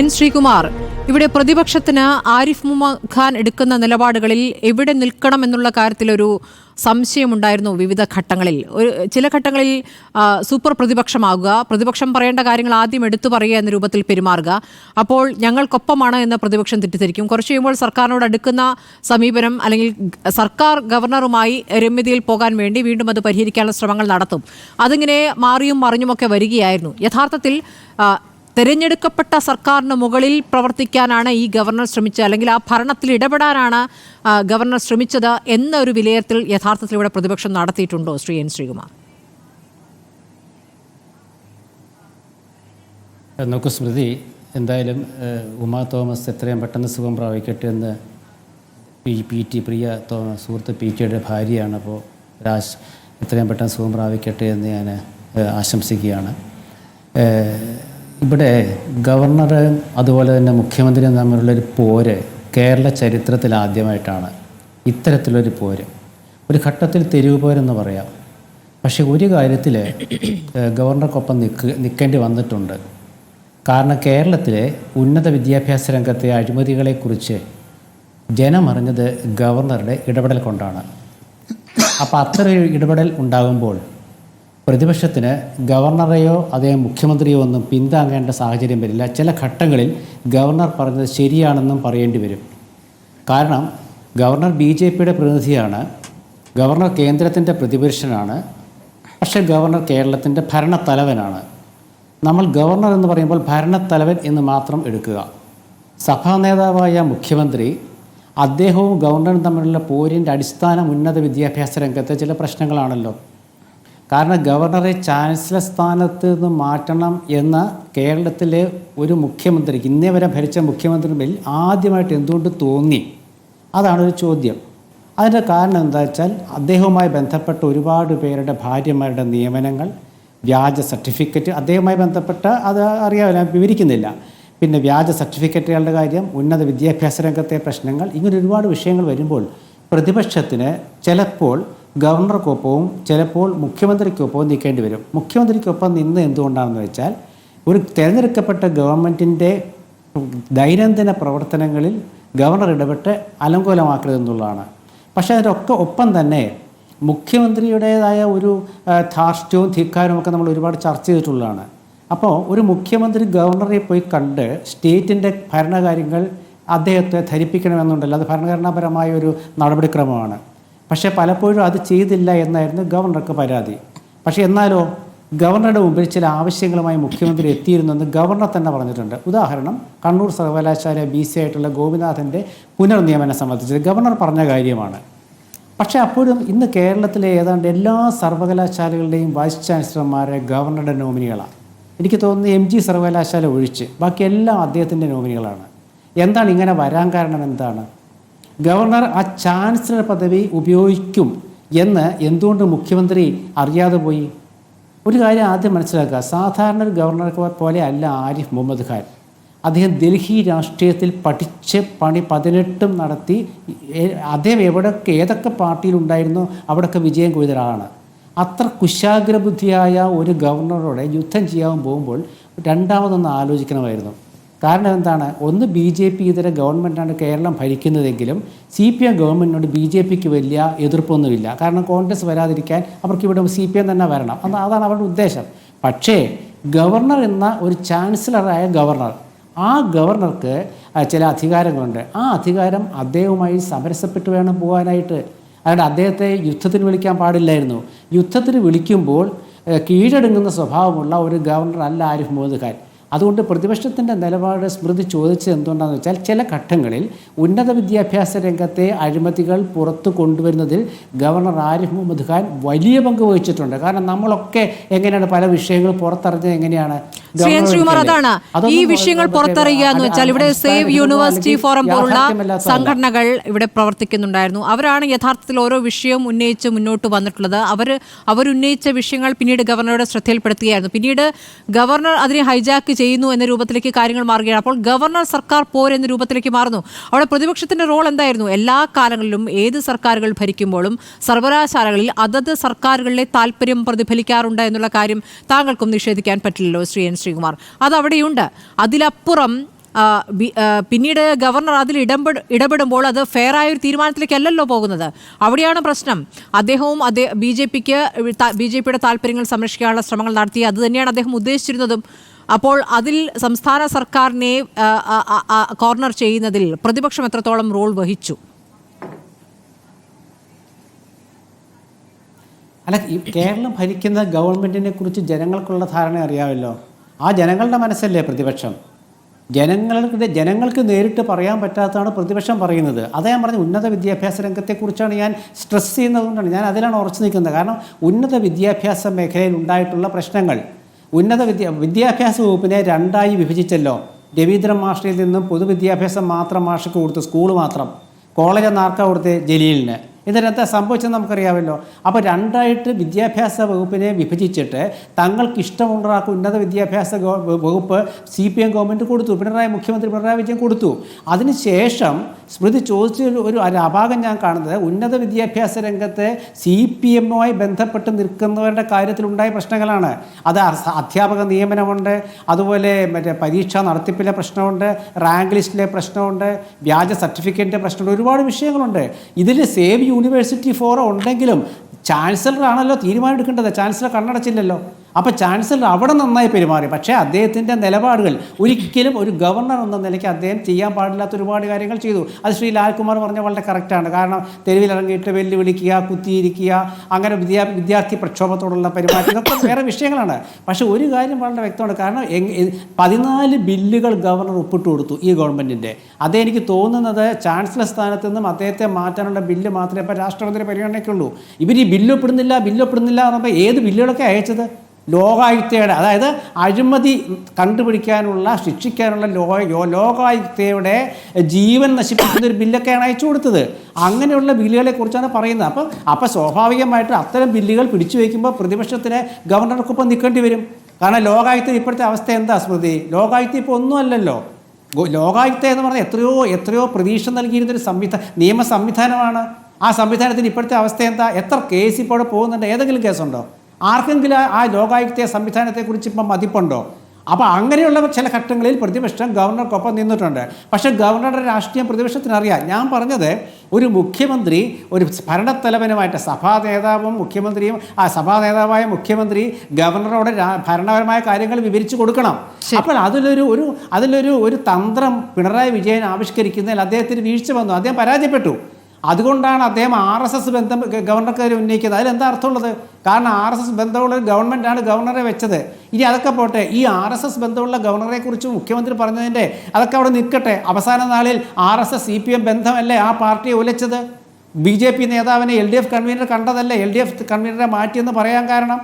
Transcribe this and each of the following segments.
N Sreekumar ഇവിടെ പ്രതിപക്ഷത്തിന് ആരിഫ് മുഹമ്മദ് ഖാൻ എടുക്കുന്ന നിലപാടുകളിൽ എവിടെ നിൽക്കണം എന്നുള്ള കാര്യത്തിലൊരു സംശയമുണ്ടായിരുന്നു വിവിധ ഘട്ടങ്ങളിൽ. ഒരു ചില ഘട്ടങ്ങളിൽ സൂപ്പർ പ്രതിപക്ഷമാകുക പ്രതിപക്ഷം പറയേണ്ട കാര്യങ്ങൾ ആദ്യം എടുത്തു പറയുക എന്ന രൂപത്തിൽ പെരുമാറുക. അപ്പോൾ ഞങ്ങൾക്കൊപ്പമാണ് എന്ന പ്രതിപക്ഷം തെറ്റിദ്ധരിക്കും. കുറച്ച് കഴിയുമ്പോൾ സർക്കാരിനോട് അടുക്കുന്ന സമീപനം അല്ലെങ്കിൽ സർക്കാർ ഗവർണറുമായി രമ്യതയിൽ പോകാൻ വേണ്ടി വീണ്ടും അത് പരിഹരിക്കാനുള്ള ശ്രമങ്ങൾ നടത്തും. അതിങ്ങനെ മാറിയും മറിഞ്ഞുമൊക്കെ വരികയായിരുന്നു. യഥാർത്ഥത്തിൽ തെരഞ്ഞെടുക്കപ്പെട്ട സർക്കാരിന് മുകളിൽ പ്രവർത്തിക്കാനാണ് ഈ ഗവർണർ ശ്രമിച്ചത്. അല്ലെങ്കിൽ ആ ഭരണത്തിൽ ഇടപെടാനാണ് ഗവർണർ ശ്രമിച്ചത് എന്ന ഒരു വിലയിരുത്തൽ യഥാർത്ഥത്തിൽ ഇവിടെ പ്രതിപക്ഷം നടത്തിയിട്ടുണ്ടോ ശ്രീ എൻ ശ്രീകുമാർ? നോക്കൂ സ്മൃതി എന്തായാലും ഉമാ തോമസ് എത്രയും പെട്ടെന്ന് സുഖം പ്രാപിക്കട്ടെ എന്ന് P P T Priya Thomas സുഹൃത്ത് പി ടിയുടെ ഭാര്യയാണ്. അപ്പോൾ രാജ് എത്രയും പെട്ടെന്ന് സുഖം പ്രാപിക്കട്ടെ എന്ന് ഞാൻ ആശംസിക്കുകയാണ്. ഇവിടെ ഗവർണർ അതുപോലെ തന്നെ മുഖ്യമന്ത്രിയും തമ്മിലുള്ളൊരു പോര് കേരള ചരിത്രത്തിൽ ആദ്യമായിട്ടാണ്. ഇത്തരത്തിലൊരു പോര്. ഒരു ഘട്ടത്തിൽ തെരുവ് പോരെന്ന് പറയാം. പക്ഷേ ഒരു കാര്യത്തിൽ ഗവർണർക്കൊപ്പം നിൽക്ക് നിൽക്കേണ്ടി വന്നിട്ടുണ്ട്. കാരണം കേരളത്തിലെ ഉന്നത വിദ്യാഭ്യാസ രംഗത്തെ അഴിമതികളെക്കുറിച്ച് ജനമറിഞ്ഞത് ഗവർണറുടെ ഇടപെടൽ കൊണ്ടാണ്. അപ്പോൾ അത്ര ഇടപെടൽ ഉണ്ടാകുമ്പോൾ പ്രതിപക്ഷത്തിന് ഗവർണറെയോ അതേ മുഖ്യമന്ത്രിയോ ഒന്നും പിന്താങ്ങേണ്ട സാഹചര്യം വരില്ല. ചില ഘട്ടങ്ങളിൽ ഗവർണർ പറഞ്ഞത് ശരിയാണെന്നും പറയേണ്ടി വരും. കാരണം ഗവർണർ ബി ജെ പിയുടെ പ്രതിനിധിയാണ് ഗവർണർ കേന്ദ്രത്തിന്റെ പ്രതിപുരുഷനാണ് പക്ഷേ ഗവർണർ കേരളത്തിന്റെ ഭരണത്തലവനാണ്. നമ്മൾ ഗവർണർ എന്ന് പറയുമ്പോൾ ഭരണത്തലവൻ എന്ന് മാത്രം എടുക്കുക. സഭാ നേതാവായ മുഖ്യമന്ത്രി അദ്ദേഹവും ഗവർണറും തമ്മിലുള്ള പോരിന്റെ അടിസ്ഥാന ഉന്നത വിദ്യാഭ്യാസ രംഗത്തെ ചില പ്രശ്നങ്ങളാണല്ലോ. കാരണം ഗവർണറെ ചാൻസലർ സ്ഥാനത്ത് നിന്ന് മാറ്റണം എന്ന കേരളത്തിലെ ഒരു മുഖ്യമന്ത്രി ഇന്നേ വരെ ഭരിച്ച മുഖ്യമന്ത്രിയുടെ മേൽ ആദ്യമായിട്ട് എന്തുകൊണ്ട് തോന്നി? അതാണ് ഒരു ചോദ്യം. അതിന്റെ കാരണം എന്താ വെച്ചാൽ അദ്ദേഹവുമായി ബന്ധപ്പെട്ട ഒരുപാട് പേരുടെ ഭാര്യമാരുടെ നിയമനങ്ങൾ വ്യാജ സർട്ടിഫിക്കറ്റ് അദ്ദേഹവുമായി ബന്ധപ്പെട്ട അത് അറിയാമല്ല വിവരിക്കുന്നില്ല. പിന്നെ വ്യാജ സർട്ടിഫിക്കറ്റുകളുടെ കാര്യം ഉന്നത വിദ്യാഭ്യാസ രംഗത്തെ പ്രശ്നങ്ങൾ ഇങ്ങനെ ഒരുപാട് വിഷയങ്ങൾ വരുമ്പോൾ പ്രതിപക്ഷത്തിന് ചിലപ്പോൾ ഗവർണർക്കൊപ്പവും ചിലപ്പോൾ മുഖ്യമന്ത്രിക്കൊപ്പവും നിൽക്കേണ്ടി വരും. മുഖ്യമന്ത്രിക്കൊപ്പം നിന്ന് എന്തുകൊണ്ടാണെന്ന് വെച്ചാൽ ഒരു തിരഞ്ഞെടുക്കപ്പെട്ട ഗവൺമെന്റിന്റെ ദൈനംദിന പ്രവർത്തനങ്ങളിൽ ഗവർണർ ഇടപെട്ട് അലങ്കോലമാക്കരുതെന്നുള്ളതാണ് പക്ഷേ അതിനൊക്കെ ഒപ്പം തന്നെ മുഖ്യമന്ത്രിയുടേതായ ഒരു ധാർഷ്ട്യവും ധിക്കാരവും ഒക്കെ നമ്മൾ ഒരുപാട് ചർച്ച ചെയ്തിട്ടുള്ളതാണ്. അപ്പോൾ ഒരു മുഖ്യമന്ത്രി ഗവർണറെ പോയി കണ്ട് സ്റ്റേറ്റിന്റെ ഭരണകാര്യങ്ങൾ അദ്ദേഹത്തെ ധരിപ്പിക്കണമെന്നുണ്ടല്ലോ. അത് ഭരണഘടനാപരമായ ഒരു നടപടിക്രമമാണ്. പക്ഷേ പലപ്പോഴും അത് ചെയ്തില്ല എന്നായിരുന്നു ഗവർണർക്ക് പരാതി. പക്ഷേ എന്നാലോ ഗവർണറുടെ മുമ്പിൽ ചില ആവശ്യങ്ങളുമായി മുഖ്യമന്ത്രി എത്തിയിരുന്നെന്ന് ഗവർണർ തന്നെ പറഞ്ഞിട്ടുണ്ട്. ഉദാഹരണം കണ്ണൂർ സർവകലാശാല ബി സി ആയിട്ടുള്ള ഗോപിനാഥന്റെ പുനർനിയമനം സംബന്ധിച്ച് ഗവർണർ പറഞ്ഞ കാര്യമാണ്. പക്ഷേ അപ്പോഴും ഇന്ന് കേരളത്തിലെ ഏതാണ്ട് എല്ലാ സർവകലാശാലകളുടെയും വൈസ് ചാൻസലർമാരെ ഗവർണറുടെ നോമിനികളാണ്. എനിക്ക് തോന്നുന്നു എം ജി സർവകലാശാല ഒഴിച്ച് ബാക്കി എല്ലാം അദ്ദേഹത്തിന്റെ നോമിനികളാണ്. എന്താണ് ഇങ്ങനെ വരാൻ കാരണം എന്താണ്? ഗവർണർ ആ ചാൻസലർ പദവി ഉപയോഗിക്കും എന്ന് എന്തുകൊണ്ട് മുഖ്യമന്ത്രി അറിയാതെ പോയി? ഒരു കാര്യം ആദ്യം മനസ്സിലാക്കുക. സാധാരണ ഒരു ഗവർണർ പോലെ അല്ല ആരിഫ് മുഹമ്മദ് ഖാൻ. അദ്ദേഹം ഡൽഹി രാഷ്ട്രീയത്തിൽ പഠിച്ച് പണി പതിനെട്ടും നടത്തി അദ്ദേഹം എവിടെയൊക്കെ ഏതൊക്കെ പാർട്ടിയിലുണ്ടായിരുന്നോ അവിടെയൊക്കെ വിജയം കൊയ്ത ഒരാളാണ്. അത്ര കുശാഗ്രബുദ്ധിയായ ഒരു ഗവർണറോടെ യുദ്ധം ചെയ്യാൻ പോകുമ്പോൾ രണ്ടാമതൊന്ന് ആലോചിക്കണമായിരുന്നു. കാരണം എന്താണ്? ഒന്ന് ബി ജെ പി ഇതര ഗവൺമെന്റാണ് കേരളം ഭരിക്കുന്നതെങ്കിലും സി പി എം ഗവൺമെന്റിനോട് ബി ജെ പിക്ക് വലിയ എതിർപ്പൊന്നുമില്ല. കാരണം കോൺഗ്രസ് വരാതിരിക്കാൻ അവർക്ക് ഇവിടെ സി പി എം തന്നെ വരണം. അതാണ് അവരുടെ ഉദ്ദേശം. പക്ഷേ ഗവർണർ എന്ന ഒരു ചാൻസലറായ ഗവർണർ ആ ഗവർണർക്ക് ചില അധികാരങ്ങളുണ്ട്. ആ അധികാരം അദ്ദേഹവുമായി സമരസപ്പെട്ട് വേണം പോകാനായിട്ട്. അതുകൊണ്ട് അദ്ദേഹത്തെ യുദ്ധത്തിന് വിളിക്കാൻ പാടില്ലായിരുന്നു. യുദ്ധത്തിന് വിളിക്കുമ്പോൾ കീഴടങ്ങുന്ന സ്വഭാവമുള്ള ഒരു ഗവർണർ അല്ല ആരിഫ് മുഹമ്മദ് ഖാൻ. അതുകൊണ്ട് പ്രതിപക്ഷത്തിന്റെ നിലപാട് സ്മൃതി ചോദിച്ചത് എന്തുകൊണ്ടാണെന്ന് വെച്ചാൽ ചില ഘട്ടങ്ങളിൽ ഉന്നത വിദ്യാഭ്യാസ രംഗത്തെ അഴിമതികൾ പുറത്തു കൊണ്ടുവരുന്നതിൽ ഗവർണർ ആരിഫ് മുഹമ്മദ് ഖാൻ വലിയ പങ്ക് വഹിച്ചിട്ടുണ്ട്. കാരണം നമ്മളൊക്കെ എങ്ങനെയാണ് പല വിഷയങ്ങൾ പുറത്തറിഞ്ഞത് എങ്ങനെയാണ്? ശ്രീ എൻ ശ്രീകുമാർ അതാണ്. ഈ വിഷയങ്ങൾ പുറത്തറിയുക എന്ന് വെച്ചാൽ ഇവിടെ സേവ് യൂണിവേഴ്സിറ്റി ഫോറം പോലുള്ള സംഘടനകൾ ഇവിടെ പ്രവർത്തിക്കുന്നുണ്ടായിരുന്നു. അവരാണ് യഥാർത്ഥത്തിൽ ഓരോ വിഷയവും ഉന്നയിച്ച് മുന്നോട്ട് വന്നിട്ടുള്ളത്. അവർ അവരുന്നയിച്ച വിഷയങ്ങൾ പിന്നീട് ഗവർണറുടെ ശ്രദ്ധയിൽപ്പെടുത്തുകയായിരുന്നു. പിന്നീട് ഗവർണർ അതിനെ ഹൈജാക്ക് ചെയ്യുന്നു എന്ന രൂപത്തിലേക്ക് കാര്യങ്ങൾ മാറുകയാണ്. അപ്പോൾ ഗവർണർ സർക്കാർ പോരെന്ന രൂപത്തിലേക്ക് മാറുന്നു. അവിടെ പ്രതിപക്ഷത്തിന്റെ റോൾ എന്തായിരുന്നു? എല്ലാ കാലങ്ങളിലും ഏത് സർക്കാരുകൾ ഭരിക്കുമ്പോഴും സർവകലാശാലകളിൽ അതത് സർക്കാരുകളിലെ താല്പര്യം പ്രതിഫലിക്കാറുണ്ട് എന്നുള്ള കാര്യം താങ്കൾക്കും നിഷേധിക്കാൻ പറ്റില്ലല്ലോ ശ്രീ എൻ ശ്രീകുമാർ. അതവിടെയുണ്ട്. അതിലപ്പുറം പിന്നീട് ഗവർണർ അതിൽ ഇടപെട ഇടപെടുമ്പോൾ അത് ഫെയറായ ഒരു തീരുമാനത്തിലേക്കല്ലല്ലോ പോകുന്നത്. അവിടെയാണ് പ്രശ്നം. അദ്ദേഹവും അദ്ദേഹം ബി ജെ പിക്ക് ബി ജെ പിയുടെ താല്പര്യങ്ങൾ സംരക്ഷിക്കാനുള്ള ശ്രമങ്ങൾ നടത്തി. അത് തന്നെയാണ് അദ്ദേഹം ഉദ്ദേശിച്ചിരുന്നതും. അപ്പോൾ അതിൽ സംസ്ഥാന സർക്കാരിനെ കോർണർ ചെയ്യുന്നതിൽ പ്രതിപക്ഷം എത്രത്തോളം റോൾ വഹിച്ചു? അല്ല കേരളം ഭരിക്കുന്ന ഗവൺമെന്റിനെ കുറിച്ച് ജനങ്ങൾക്കുള്ള ധാരണ അറിയാമല്ലോ. ആ ജനങ്ങളുടെ മനസ്സല്ലേ പ്രതിപക്ഷം? ജനങ്ങളുടെ ജനങ്ങൾക്ക് നേരിട്ട് പറയാൻ പറ്റാത്തതാണ് പ്രതിപക്ഷം പറയുന്നത്. അതാ ഞാൻ പറഞ്ഞ ഉന്നത വിദ്യാഭ്യാസ രംഗത്തെക്കുറിച്ചാണ് ഞാൻ സ്ട്രെസ് ചെയ്യുന്നതുകൊണ്ടാണ് ഞാൻ അതിലാണ് ഉറച്ചു നിൽക്കുന്നത്. കാരണം ഉന്നത വിദ്യാഭ്യാസ മേഖലയിൽ ഉണ്ടായിട്ടുള്ള പ്രശ്നങ്ങൾ. ഉന്നത വിദ്യ വിദ്യാഭ്യാസ വകുപ്പിനെ രണ്ടായി വിഭജിച്ചല്ലോ. രവീന്ദ്രൻ മാഷിൽ നിന്നും പൊതുവിദ്യാഭ്യാസം മാത്രം മാഷക്ക് കൊടുത്ത് സ്കൂൾ മാത്രം. കോളേജ് നാർക്ക കൊടുത്ത്? ജലീലിന്. ഇതിനെന്താ സംഭവിച്ചത് നമുക്കറിയാമല്ലോ. അപ്പോൾ രണ്ടായിട്ട് വിദ്യാഭ്യാസ വകുപ്പിനെ വിഭജിച്ചിട്ട് തങ്ങൾക്ക് ഇഷ്ടമുണ്ടാക്കും ഉന്നത വിദ്യാഭ്യാസ വകുപ്പ് സി പി എം ഗവൺമെന്റ് കൊടുത്തു. പിണറായി മുഖ്യമന്ത്രി പിണറായി വിജയൻ കൊടുത്തു. അതിനുശേഷം സ്മൃതി ചോദിച്ച ഒരു- ഒരു ഒരു അഭാഗം ഞാൻ കാണുന്നത് ഉന്നത വിദ്യാഭ്യാസ രംഗത്ത് സി പി എമ്മുമായി ബന്ധപ്പെട്ട് നിൽക്കുന്നവരുടെ കാര്യത്തിലുണ്ടായ പ്രശ്നങ്ങളാണ്. അത് അധ്യാപക നിയമനമുണ്ട്. അതുപോലെ മറ്റേ പരീക്ഷാ നടത്തിപ്പിലെ പ്രശ്നമുണ്ട്. റാങ്ക് ലിസ്റ്റിലെ പ്രശ്നമുണ്ട്. വ്യാജ സർട്ടിഫിക്കറ്റിന്റെ പ്രശ്നമുണ്ട്. ഒരുപാട് വിഷയങ്ങളുണ്ട്. ഇതിൽ സേവ് യൂണിവേഴ്സിറ്റി ഫോറം ഉണ്ടെങ്കിലും ചാൻസലർ ആണല്ലോ തീരുമാനം എടുക്കേണ്ടത്. ചാൻസലർ കണ്ണടച്ചില്ലല്ലോ. അപ്പോൾ ചാൻസലർ അവിടെ നന്നായി പെരുമാറി. പക്ഷേ അദ്ദേഹത്തിന്റെ നിലപാടുകൾ ഒരിക്കലും ഒരു ഗവർണർ എന്ന നിലയ്ക്ക് അദ്ദേഹം ചെയ്യാൻ പാടില്ലാത്ത ഒരുപാട് കാര്യങ്ങൾ ചെയ്തു. അത് ശ്രീ ലാൽകുമാർ പറഞ്ഞ വളരെ കറക്റ്റാണ് കാരണം തെരുവിലിറങ്ങിയിട്ട് വെല്ലുവിളിക്കുക കുത്തിയിരിക്കുക അങ്ങനെ വിദ്യാ വിദ്യാർത്ഥി പ്രക്ഷോഭത്തോടുള്ള പെരുമാറ്റം ഇതൊക്കെ വേറെ വിഷയങ്ങളാണ്. പക്ഷേ ഒരു കാര്യം വളരെ വ്യക്തമാണ്. കാരണം പതിനാല് ബില്ലുകൾ ഗവർണർ ഒപ്പിട്ട് കൊടുത്തു ഈ ഗവൺമെന്റിന്റെ അതെനിക്ക് തോന്നുന്നത് ചാൻസലർ സ്ഥാനത്ത് നിന്നും അദ്ദേഹത്തെ മാറ്റാനുള്ള ബില്ല് മാത്രമേ ഇപ്പോൾ രാഷ്ട്രപതിയുടെ പരിഗണനയ്ക്കുള്ളൂ. ഇവർ ഈ ബില്ല് ഒപ്പിടുന്നില്ല ബില്ല് എന്ന് പറയുമ്പോൾ ഏത് ബില്ലുകളൊക്കെ അയച്ചത്? ലോകായുക്തയുടെ അതായത് അഴിമതി കണ്ടുപിടിക്കാനുള്ള ശിക്ഷിക്കാനുള്ള ലോ ലോകായുക്തയുടെ ജീവൻ നശിപ്പിക്കുന്ന ഒരു ബില്ലൊക്കെയാണ് അയച്ചു കൊടുത്തത്. അങ്ങനെയുള്ള ബില്ലുകളെ കുറിച്ചാണ് പറയുന്നത്. അപ്പം അപ്പം സ്വാഭാവികമായിട്ട് അത്തരം ബില്ലുകൾ പിടിച്ചു വയ്ക്കുമ്പോൾ പ്രതിപക്ഷത്തിന് ഗവർണർക്കൊപ്പം നിൽക്കേണ്ടി വരും. കാരണം ലോകായുക്ത ഇപ്പോഴത്തെ അവസ്ഥ എന്താ സ്മൃതി? ലോകായുക്ത ഇപ്പോൾ ഒന്നുമല്ലല്ലോ ലോകായുക്ത എന്ന് പറഞ്ഞാൽ എത്രയോ എത്രയോ പ്രതീക്ഷ നൽകിയിരുന്നൊരു സംവിധാന നിയമ സംവിധാനമാണ് ആ സംവിധാനത്തിന് ഇപ്പോഴത്തെ അവസ്ഥ എന്താ? എത്ര കേസ് ഇപ്പോൾ പോകുന്നുണ്ട്? ഏതെങ്കിലും കേസുണ്ടോ? ആർക്കെങ്കിലും ആ- ലോകായുക്ത സംവിധാനത്തെക്കുറിച്ച് ഇപ്പം മതിപ്പുണ്ടോ? അപ്പോൾ അങ്ങനെയുള്ള ചില ഘട്ടങ്ങളിൽ പ്രതിപക്ഷം ഗവർണർക്കൊപ്പം നിന്നിട്ടുണ്ട്. പക്ഷേ ഗവർണറുടെ രാഷ്ട്രീയം പ്രതിപക്ഷത്തിന് അറിയാം ഞാൻ പറഞ്ഞത് ഒരു മുഖ്യമന്ത്രി ഒരു ഭരണത്തലവനുമായിട്ട് സഭാ നേതാവും മുഖ്യമന്ത്രിയും ആ സഭാ നേതാവായ മുഖ്യമന്ത്രി ഗവർണറോട് ഭരണപരമായ കാര്യങ്ങൾ വിവരിച്ചു കൊടുക്കണം. അപ്പോൾ അതിലൊരു ഒരു അതിലൊരു ഒരു തന്ത്രം പിണറായി വിജയൻ ആവിഷ്കരിക്കുന്നതിൽ അദ്ദേഹത്തിന് വീഴ്ച വന്നു. അദ്ദേഹം പരാജയപ്പെട്ടു. അതുകൊണ്ടാണ് അദ്ദേഹം ആർ എസ് എസ് ബന്ധം ഗവർണർക്കെതിരെ ഉന്നയിക്കുന്നത്. അതിലെന്താ അർത്ഥമുള്ളത്? കാരണം ആർ എസ് എസ് ബന്ധമുള്ള ഒരു ഗവൺമെന്റാണ് ഗവർണറെ വെച്ചത്. ഇനി അതൊക്കെ പോട്ടെ ഈ ആർ എസ് എസ് ബന്ധമുള്ള ഗവർണറെക്കുറിച്ച് മുഖ്യമന്ത്രി പറഞ്ഞതിന്റെ അതൊക്കെ അവിടെ നിൽക്കട്ടെ. അവസാന നാളിൽ R S S C P M ബന്ധമല്ലേ ആ പാർട്ടിയെ ഉലച്ചത് ബി ജെ പി നേതാവിനെ എൽ ഡി എഫ് കൺവീനർ കണ്ടതല്ലേ? എൽ ഡി എഫ് കൺവീനറെ മാറ്റിയെന്ന് പറയാൻ കാരണം?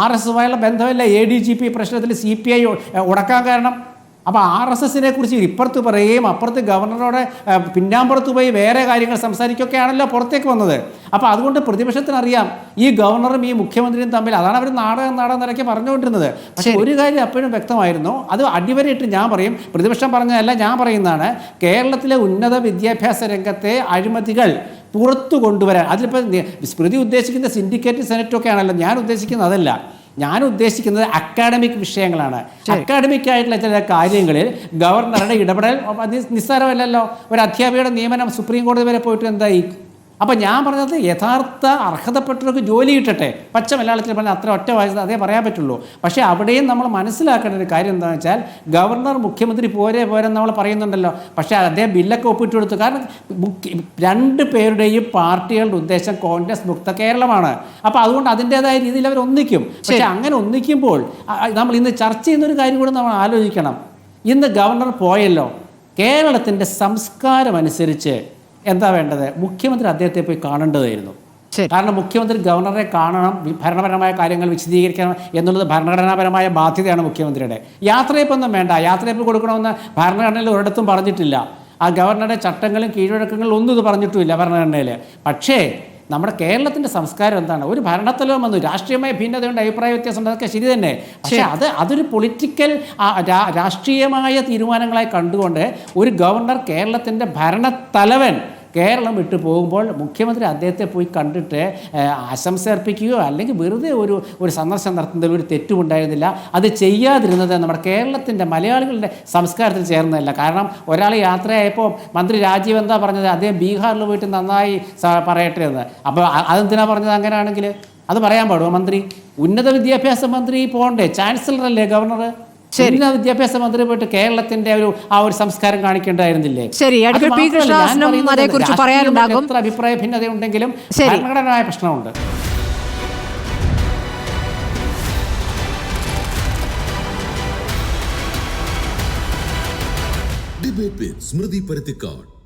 ആർ എസ് എസുമായുള്ള ബന്ധമല്ലേ എ ഡി ജി പി പ്രശ്നത്തിൽ സി പി ഐ ഉടക്കാൻ കാരണം? അപ്പോൾ ആർ എസ് എസിനെ കുറിച്ച് ഇപ്പുറത്ത് പറയുകയും അപ്പുറത്ത് ഗവർണറോടെ പിന്നാമ്പുറത്ത് പോയി വേറെ കാര്യങ്ങൾ സംസാരിക്കുകയൊക്കെയാണല്ലോ പുറത്തേക്ക് വന്നത്. അപ്പോൾ അതുകൊണ്ട് പ്രതിപക്ഷത്തിനറിയാം ഈ ഗവർണറും ഈ മുഖ്യമന്ത്രിയും തമ്മിൽ അതാണ് അവർ നാടകം നാടകം നിരക്കി പറഞ്ഞുകൊണ്ടിരുന്നത്. പക്ഷേ ഒരു കാര്യം അപ്പോഴും വ്യക്തമായിരുന്നു. അത് അടിവരയിട്ട് ഞാൻ പറയും. പ്രതിപക്ഷം പറഞ്ഞതല്ല ഞാൻ പറയുന്നതാണ്. കേരളത്തിലെ ഉന്നത വിദ്യാഭ്യാസ രംഗത്തെ അഴിമതികൾ പുറത്തു കൊണ്ടുവരാൻ അതിലിപ്പോൾ സ്മൃതി ഉദ്ദേശിക്കുന്ന സിൻഡിക്കേറ്റ് സെനറ്റൊക്കെ ആണല്ലോ ഞാൻ ഉദ്ദേശിക്കുന്നത് അതല്ല. ഞാൻ ഉദ്ദേശിക്കുന്നത് അക്കാഡമിക് വിഷയങ്ങളാണ്. അക്കാഡമിക് ആയിട്ടുള്ള ചില കാര്യങ്ങളിൽ ഗവർണറുടെ ഇടപെടൽ നിസ്സാരമല്ലല്ലോ. ഒരു അധ്യാപികയുടെ നിയമനം സുപ്രീം കോടതി വരെ പോയിട്ട് എന്തായി? അപ്പം ഞാൻ പറഞ്ഞത് യഥാർത്ഥ അർഹതപ്പെട്ടവർക്ക് ജോലി കിട്ടട്ടെ. പച്ച മലയാളത്തിൽ പറഞ്ഞാൽ അത്ര ഒറ്റ വായിച്ചത് അതേ പറയാൻ പറ്റുള്ളൂ. പക്ഷേ അവിടെയും നമ്മൾ മനസ്സിലാക്കേണ്ട ഒരു കാര്യം എന്താണെന്ന് വെച്ചാൽ ഗവർണർ മുഖ്യമന്ത്രി പോരെ പോരെ നമ്മൾ പറയുന്നുണ്ടല്ലോ. പക്ഷേ അദ്ദേഹം ബില്ലൊക്കെ ഒപ്പിട്ട് കൊടുത്തു. കാരണം രണ്ട് പേരുടെയും പാർട്ടികളുടെ ഉദ്ദേശം കോൺഗ്രസ് മുക്ത കേരളമാണ്. അപ്പോൾ അതുകൊണ്ട് അതിന്റെതായ രീതിയിൽ അവർ ഒന്നിക്കും. പക്ഷേ അങ്ങനെ ഒന്നിക്കുമ്പോൾ നമ്മൾ ഇന്ന് ചർച്ച ചെയ്യുന്ന ഒരു കാര്യം കൂടെ നമ്മൾ ആലോചിക്കണം. ഇന്ന് ഗവർണർ പോയല്ലോ. കേരളത്തിന്റെ സംസ്കാരം അനുസരിച്ച് എന്താ വേണ്ടത്? മുഖ്യമന്ത്രി അദ്ദേഹത്തെ പോയി കാണേണ്ടതായിരുന്നു. കാരണം മുഖ്യമന്ത്രി ഗവർണറെ കാണണം ഭരണപരമായ കാര്യങ്ങൾ വിശദീകരിക്കണം എന്നുള്ളത് ഭരണഘടനാപരമായ ബാധ്യതയാണ് മുഖ്യമന്ത്രിയുടെ. യാത്രയപ്പൊന്നും വേണ്ട. യാത്രയപ്പ് കൊടുക്കണമെന്ന് ഭരണഘടനയിൽ ഒരിടത്തും പറഞ്ഞിട്ടില്ല. ആ ഗവർണറുടെ ചട്ടങ്ങളും കീഴ്വഴക്കങ്ങളും ഒന്നും ഇത് പറഞ്ഞിട്ടുമില്ല ഭരണഘടനയിൽ പക്ഷേ നമ്മുടെ കേരളത്തിന്റെ സംസ്കാരം എന്താണ്? ഒരു ഭരണത്തലവും വന്നു രാഷ്ട്രീയമായ ഭിന്നതയുണ്ട് അഭിപ്രായ വ്യത്യാസം ഉണ്ട് അതൊക്കെ ശരി തന്നെ. പക്ഷേ അത് അതൊരു പൊളിറ്റിക്കൽ രാഷ്ട്രീയമായ തീരുമാനങ്ങളായി കണ്ടുകൊണ്ട് ഒരു ഗവർണർ കേരളത്തിന്റെ ഭരണത്തലവൻ കേരളം വിട്ടു പോകുമ്പോൾ മുഖ്യമന്ത്രി അദ്ദേഹത്തെ പോയി കണ്ടിട്ട് ആശംസ അർപ്പിക്കുകയോ അല്ലെങ്കിൽ വെറുതെ ഒരു ഒരു സന്ദർശനം നടത്തുന്നതിൽ ഒരു തെറ്റുമുണ്ടായിരുന്നില്ല. അത് ചെയ്യാതിരുന്നത് നമ്മുടെ കേരളത്തിന്റെ മലയാളികളുടെ സംസ്കാരത്തിൽ ചേർന്നതല്ല. കാരണം ഒരാൾ യാത്രയായപ്പോൾ മന്ത്രി രാജീവ് എന്താ പറഞ്ഞത്? അദ്ദേഹം ബീഹാറിൽ പോയിട്ട് നന്നായി പറയട്ടെ എന്ന് അപ്പോൾ അതെന്തിനാ പറഞ്ഞത് അങ്ങനെയാണെങ്കിൽ? അത് പറയാൻ പാടുമോ മന്ത്രി? ഉന്നത വിദ്യാഭ്യാസ മന്ത്രി പോകണ്ടേ? ചാൻസലർ അല്ലേ ഗവർണർ ഉന്നത വിദ്യാഭ്യാസ മന്ത്രി പോയിട്ട് കേരളത്തിന്റെ ഒരു ആ ഒരു സംസ്കാരം കാണിക്കേണ്ടായിരുന്നില്ലേ? ശരി. എത്ര അഭിപ്രായ ഭിന്നത ഉണ്ടെങ്കിലും ഭരണഘടനായ പ്രശ്നമുണ്ട്. ഡിബേറ്റ് സ്മൃതി പരുത്തിക്കാട്.